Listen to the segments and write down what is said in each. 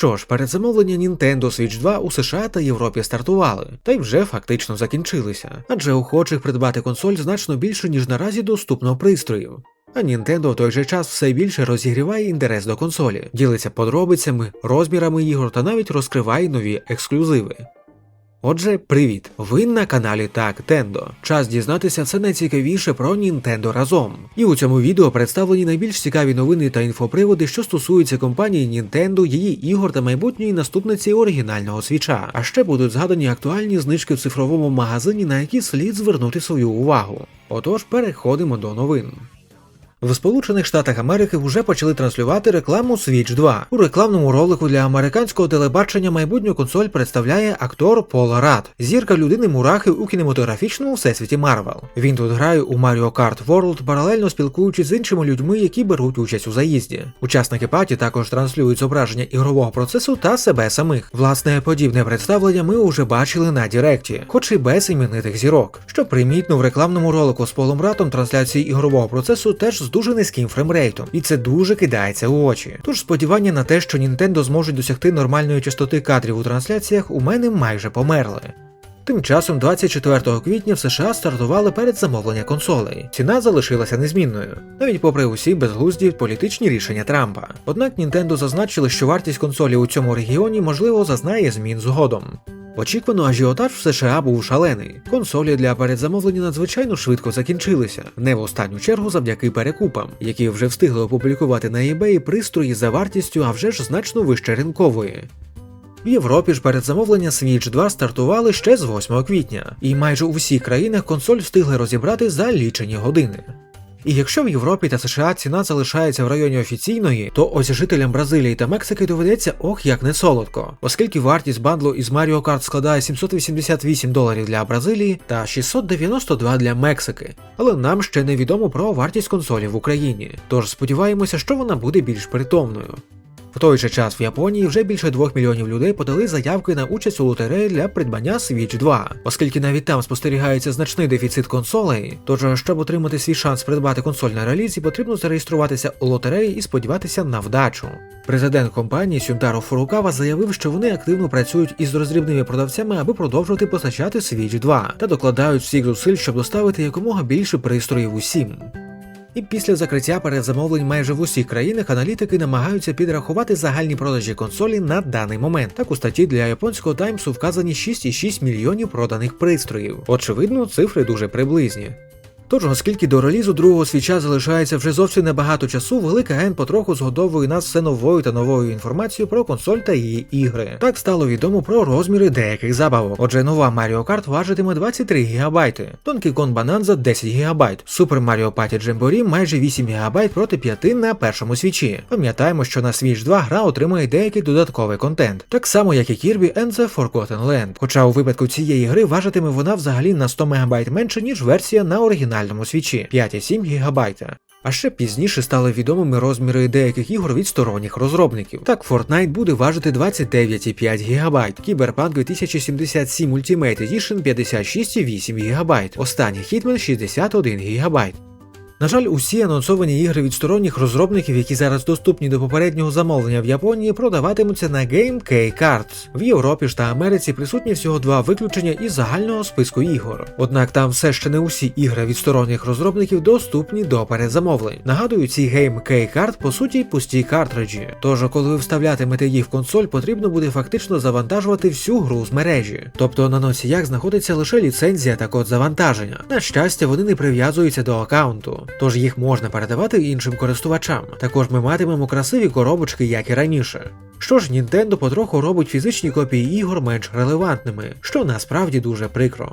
Що ж, передзамовлення Nintendo Switch 2 у США та Європі стартували, та й вже фактично закінчилися, адже охочих придбати консоль значно більше, ніж наразі доступно пристроїв. А Nintendo в той же час все більше розігріває інтерес до консолі, ділиться подробицями, розмірами ігор та навіть розкриває нові ексклюзиви. Отже, привіт! Ви на каналі Так Тендо. Час дізнатися все найцікавіше про Nintendo разом. І у цьому відео представлені найбільш цікаві новини та інфоприводи, що стосуються компанії Nintendo, її ігор та майбутньої наступниці оригінального свіча. А ще будуть згадані актуальні знижки в цифровому магазині, на які слід звернути свою увагу. Отож, переходимо до новин. В Сполучених Штатах Америки вже почали транслювати рекламу Switch 2. У рекламному ролику для американського телебачення майбутню консоль представляє актор Пол Рад, зірка людини мурахи у кінематографічному всесвіті Марвел. Він тут грає у Mario Kart World, паралельно спілкуючись з іншими людьми, які беруть участь у заїзді. Учасники паті також транслюють зображення ігрового процесу та себе самих. Власне, подібне представлення ми вже бачили на Діректі, хоч і без іменитих зірок. Що примітно в рекламному ролику з Полом Ратом трансляції ігрового процесу теж з дуже низьким фреймрейтом, і це дуже кидається у очі. Тож сподівання на те, що Nintendo зможуть досягти нормальної частоти кадрів у трансляціях, у мене майже померли. Тим часом, 24 квітня в США стартували передзамовлення консолей. Ціна залишилася незмінною, навіть попри усі безглузді політичні рішення Трампа. Однак Nintendo зазначили, що вартість консолі у цьому регіоні можливо зазнає змін згодом. Очікувано, ажіотаж в США був шалений. Консолі для передзамовлення надзвичайно швидко закінчилися, не в останню чергу завдяки перекупам, які вже встигли опублікувати на eBay пристрої за вартістю, а вже ж значно вище ринкової. В Європі ж передзамовлення Switch 2 стартували ще з 8 квітня, і майже у всіх країнах консоль встигли розібрати за лічені години. І якщо в Європі та США ціна залишається в районі офіційної, то ось жителям Бразилії та Мексики доведеться ох як не солодко, оскільки вартість бандлу із Mario Kart складає 788 доларів для Бразилії та 692 для Мексики. Але нам ще не відомо про вартість консолі в Україні, тож сподіваємося, що вона буде більш притомною. В той же час в Японії вже більше 2 мільйонів людей подали заявки на участь у лотереї для придбання Switch 2, оскільки навіть там спостерігається значний дефіцит консолей. Тож, щоб отримати свій шанс придбати консоль на релізі, потрібно зареєструватися у лотереї і сподіватися на вдачу. Президент компанії Сюнтаро Фурукава заявив, що вони активно працюють із роздрібними продавцями, аби продовжувати постачати Switch 2 та докладають всіх зусиль, щоб доставити якомога більше пристроїв усім. І після закриття передзамовлень майже в усіх країнах аналітики намагаються підрахувати загальні продажі консолі на даний момент. Так у статті для японського Таймсу вказані 6,6 мільйонів проданих пристроїв. Очевидно, цифри дуже приблизні. Тож, оскільки до релізу другого свіча залишається вже зовсім небагато часу, велика ген потроху згодовує нас все новою та новою інформацією про консоль та її ігри. Так стало відомо про розміри деяких забавок. Отже, нова Mario Kart важитиме 23 ГБ, Donkey Kong Bonanza 10 ГБ, Super Mario Party Jamboree майже 8 ГБ проти 5 на першому свічі. Пам'ятаємо, що на Switch 2 гра отримує деякий додатковий контент, так само як і Kirby and the Forgotten Land. Хоча у випадку цієї гри важитиме вона взагалі на 100 МБ менше, ніж версія на оригінальному свічі 5,7 ГБ. А ще пізніше стали відомими розміри деяких ігор від сторонніх розробників. Так, Fortnite буде важити 29,5 ГБ, Cyberpunk 2077 Ultimate Edition 56,8 ГБ, останній Hitman 61 ГБ. На жаль, усі анонсовані ігри від сторонніх розробників, які зараз доступні до попереднього замовлення в Японії, продаватимуться на Game K Cards. В Європі ж та Америці присутні всього два виключення із загального списку ігор. Однак там все ще не усі ігри від сторонніх розробників доступні до передзамовлень. Нагадую, ці Game K Card по суті пусті картриджі. Тож, коли ви вставлятимете їх в консоль, потрібно буде фактично завантажувати всю гру з мережі. Тобто на носіях знаходиться лише ліцензія та код завантаження. На щастя, вони не прив'язуються до аккаунту тож їх можна передавати іншим користувачам. Також ми матимемо красиві коробочки, як і раніше. Що ж, Nintendo потроху робить фізичні копії ігор менш релевантними, що насправді дуже прикро.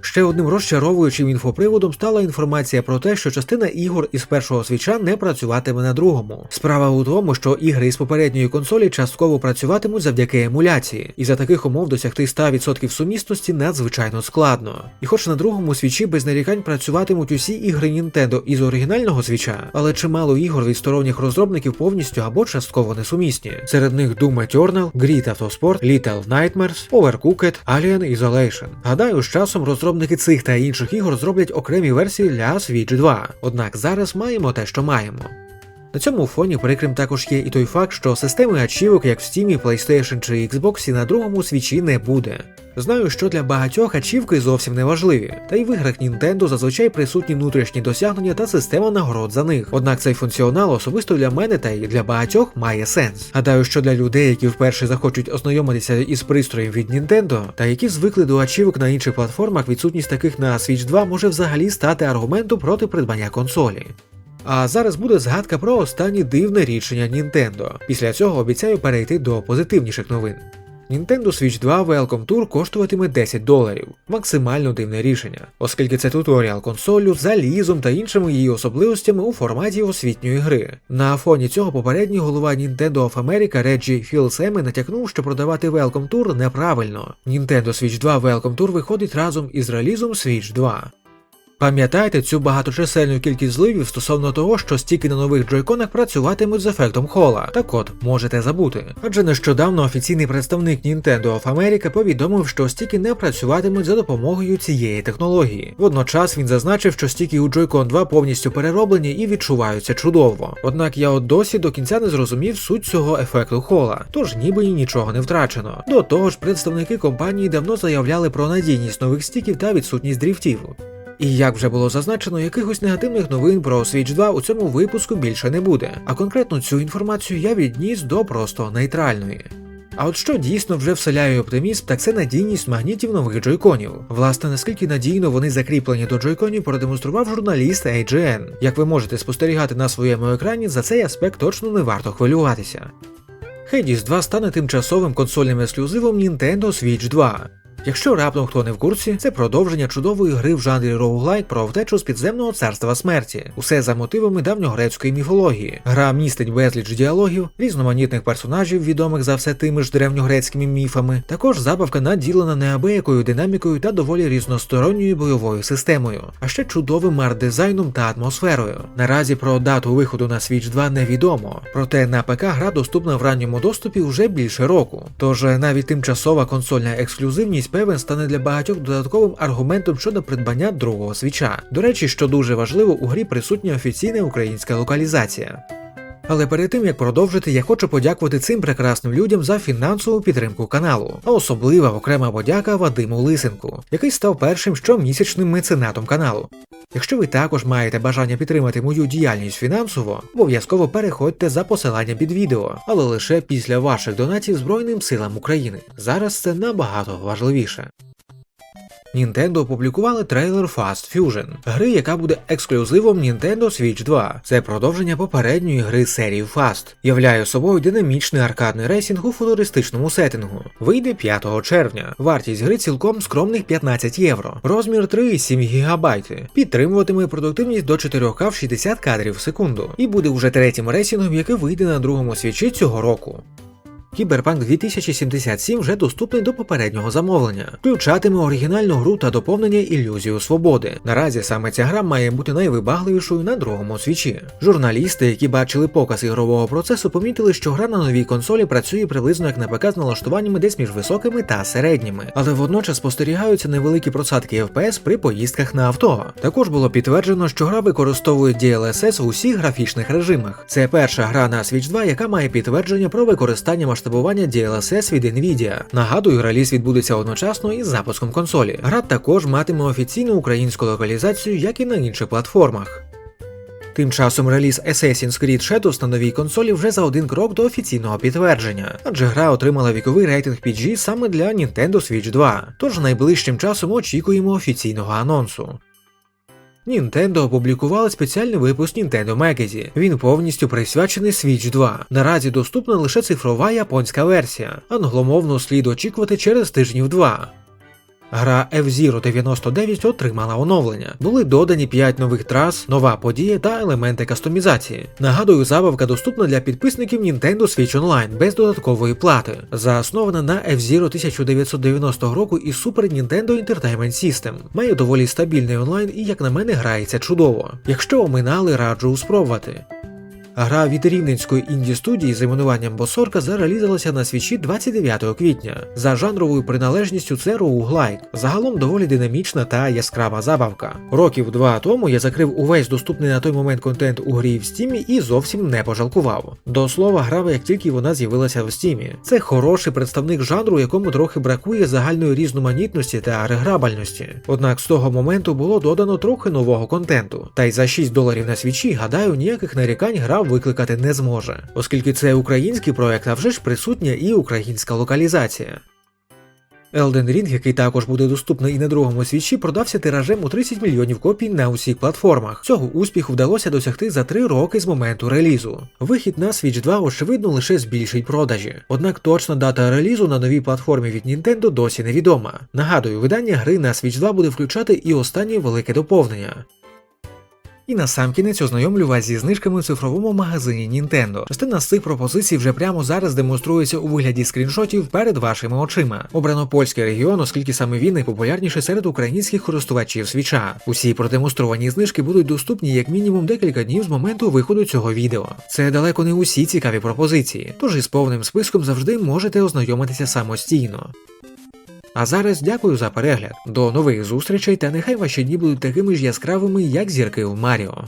Ще одним розчаровуючим інфоприводом стала інформація про те, що частина ігор із першого свіча не працюватиме на другому. Справа у тому, що ігри із попередньої консолі частково працюватимуть завдяки емуляції, і за таких умов досягти 100% сумісності надзвичайно складно. І хоч на другому свічі без нарікань працюватимуть усі ігри Nintendo із оригінального свіча, але чимало ігор від сторонніх розробників повністю або частково несумісні. Серед них Doom Eternal, Grid Autosport, Little Nightmares, Overcooked, Alien Isolation. Гадаю, з часом розробники Розробники цих та інших ігор зроблять окремі версії для Switch 2, однак зараз маємо те, що маємо. На цьому фоні прикрим також є і той факт, що системи ачівок, як в Steam, PlayStation чи Xbox, на другому свічі не буде. Знаю, що для багатьох ачівки зовсім не важливі, та й в іграх Nintendo зазвичай присутні внутрішні досягнення та система нагород за них. Однак цей функціонал особисто для мене та й для багатьох має сенс. Гадаю, що для людей, які вперше захочуть ознайомитися із пристроєм від Nintendo, та які звикли до ачівок на інших платформах, відсутність таких на Switch 2 може взагалі стати аргументом проти придбання консолі. А зараз буде згадка про останнє дивне рішення Nintendo. Після цього обіцяю перейти до позитивніших новин. Nintendo Switch 2 Welcome Tour коштуватиме 10 доларів. Максимально дивне рішення, оскільки це туторіал консолю залізом та іншими її особливостями у форматі освітньої гри. На фоні цього попередній голова Nintendo of America Реджі Філсеми натякнув, що продавати Welcome Tour неправильно. Nintendo Switch 2 Welcome Tour виходить разом із релізом Switch 2. Пам'ятайте цю багаточисельну кількість зливів стосовно того, що стіки на нових джойконах працюватимуть з ефектом хола. Так от, можете забути. Адже нещодавно офіційний представник Nintendo of America повідомив, що стіки не працюватимуть за допомогою цієї технології. Водночас він зазначив, що стіки у Joy-Con 2 повністю перероблені і відчуваються чудово. Однак я от досі до кінця не зрозумів суть цього ефекту хола, тож ніби і нічого не втрачено. До того ж, представники компанії давно заявляли про надійність нових стіків та відсутність дріфтів. І як вже було зазначено, якихось негативних новин про Switch 2 у цьому випуску більше не буде. А конкретно цю інформацію я відніс до просто нейтральної. А от що дійсно вже вселяє оптимізм, так це надійність магнітів нових джойконів. Власне, наскільки надійно вони закріплені до джойконів, продемонстрував журналіст AGN. Як ви можете спостерігати на своєму екрані, за цей аспект точно не варто хвилюватися. Hades 2 стане тимчасовим консольним ексклюзивом Nintendo Switch 2. Якщо раптом хто не в курсі, це продовження чудової гри в жанрі роуглайк про втечу з підземного царства смерті, усе за мотивами давньогрецької міфології. Гра містить безліч діалогів, різноманітних персонажів, відомих за все тими ж древньогрецькими міфами. Також забавка наділена неабиякою динамікою та доволі різносторонньою бойовою системою, а ще чудовим арт-дизайном та атмосферою. Наразі про дату виходу на Switch 2 невідомо, проте на ПК гра доступна в ранньому доступі вже більше року. Тож навіть тимчасова консольна ексклюзивність певен стане для багатьох додатковим аргументом щодо придбання другого свіча. До речі, що дуже важливо, у грі присутня офіційна українська локалізація. Але перед тим як продовжити, я хочу подякувати цим прекрасним людям за фінансову підтримку каналу, а особлива окрема подяка Вадиму Лисенку, який став першим щомісячним меценатом каналу. Якщо ви також маєте бажання підтримати мою діяльність фінансово, обов'язково переходьте за посиланням під відео, але лише після ваших донатів Збройним силам України. Зараз це набагато важливіше. Nintendo опублікували трейлер Fast Fusion, гри, яка буде ексклюзивом Nintendo Switch 2. Це продовження попередньої гри серії Fast. Являє собою динамічний аркадний рейсінг у футуристичному сеттингу. Вийде 5 червня. Вартість гри цілком скромних 15 євро. Розмір 3,7 ГБ. Підтримуватиме продуктивність до 4К в 60 кадрів в секунду. І буде вже третім рейсінгом, який вийде на другому свічі цього року. Кіберпанк 2077 вже доступний до попереднього замовлення, включатиме оригінальну гру та доповнення ілюзію свободи. Наразі саме ця гра має бути найвибагливішою на другому свічі. Журналісти, які бачили показ ігрового процесу, помітили, що гра на новій консолі працює приблизно як на ПК з налаштуваннями десь між високими та середніми, але водночас спостерігаються невеликі просадки FPS при поїздках на авто. Також було підтверджено, що гра використовує DLSS в усіх графічних режимах. Це перша гра на Switch 2, яка має підтвердження про використання масштабування DLSS від Nvidia. Нагадую, реліз відбудеться одночасно із запуском консолі. Гра також матиме офіційну українську локалізацію, як і на інших платформах. Тим часом реліз Assassin's Creed Shadows на новій консолі вже за один крок до офіційного підтвердження, адже гра отримала віковий рейтинг PG саме для Nintendo Switch 2, тож найближчим часом очікуємо офіційного анонсу. Nintendo опублікували спеціальний випуск Nintendo Magazine. Він повністю присвячений Switch 2. Наразі доступна лише цифрова японська версія. Англомовну слід очікувати через тижнів два. Гра F-Zero 99 отримала оновлення. Були додані 5 нових трас, нова подія та елементи кастомізації. Нагадую, забавка доступна для підписників Nintendo Switch Online без додаткової плати. Заоснована на F-Zero 1990 року і Super Nintendo Entertainment System. Має доволі стабільний онлайн і, як на мене, грається чудово. Якщо оминали, раджу спробувати. Гра від рівненської інді студії з іменуванням Босорка зарелізалася на свічі 29 квітня. За жанровою приналежністю це роуглайк. Загалом доволі динамічна та яскрава забавка. Років два тому я закрив увесь доступний на той момент контент у грі в стімі і зовсім не пожалкував. До слова, грав як тільки вона з'явилася в стімі. Це хороший представник жанру, якому трохи бракує загальної різноманітності та реграбальності. Однак з того моменту було додано трохи нового контенту. Та й за 6 доларів на свічі, гадаю, ніяких нарікань гра викликати не зможе, оскільки це український проект, а вже ж присутня і українська локалізація. Elden Ring, який також буде доступний і на другому свічі, продався тиражем у 30 мільйонів копій на усіх платформах. Цього успіху вдалося досягти за 3 роки з моменту релізу. Вихід на Switch 2, очевидно, лише збільшить продажі. Однак точна дата релізу на новій платформі від Nintendo досі невідома. Нагадую, видання гри на Switch 2 буде включати і останнє велике доповнення. І насамкінець ознайомлю вас зі знижками в цифровому магазині Nintendo. Частина з цих пропозицій вже прямо зараз демонструється у вигляді скріншотів перед вашими очима. Обрано польський регіон, оскільки саме він найпопулярніший серед українських користувачів свіча. Усі продемонстровані знижки будуть доступні як мінімум декілька днів з моменту виходу цього відео. Це далеко не усі цікаві пропозиції, тож із повним списком завжди можете ознайомитися самостійно. А зараз дякую за перегляд. До нових зустрічей та нехай ваші дні будуть такими ж яскравими, як зірки у Маріо.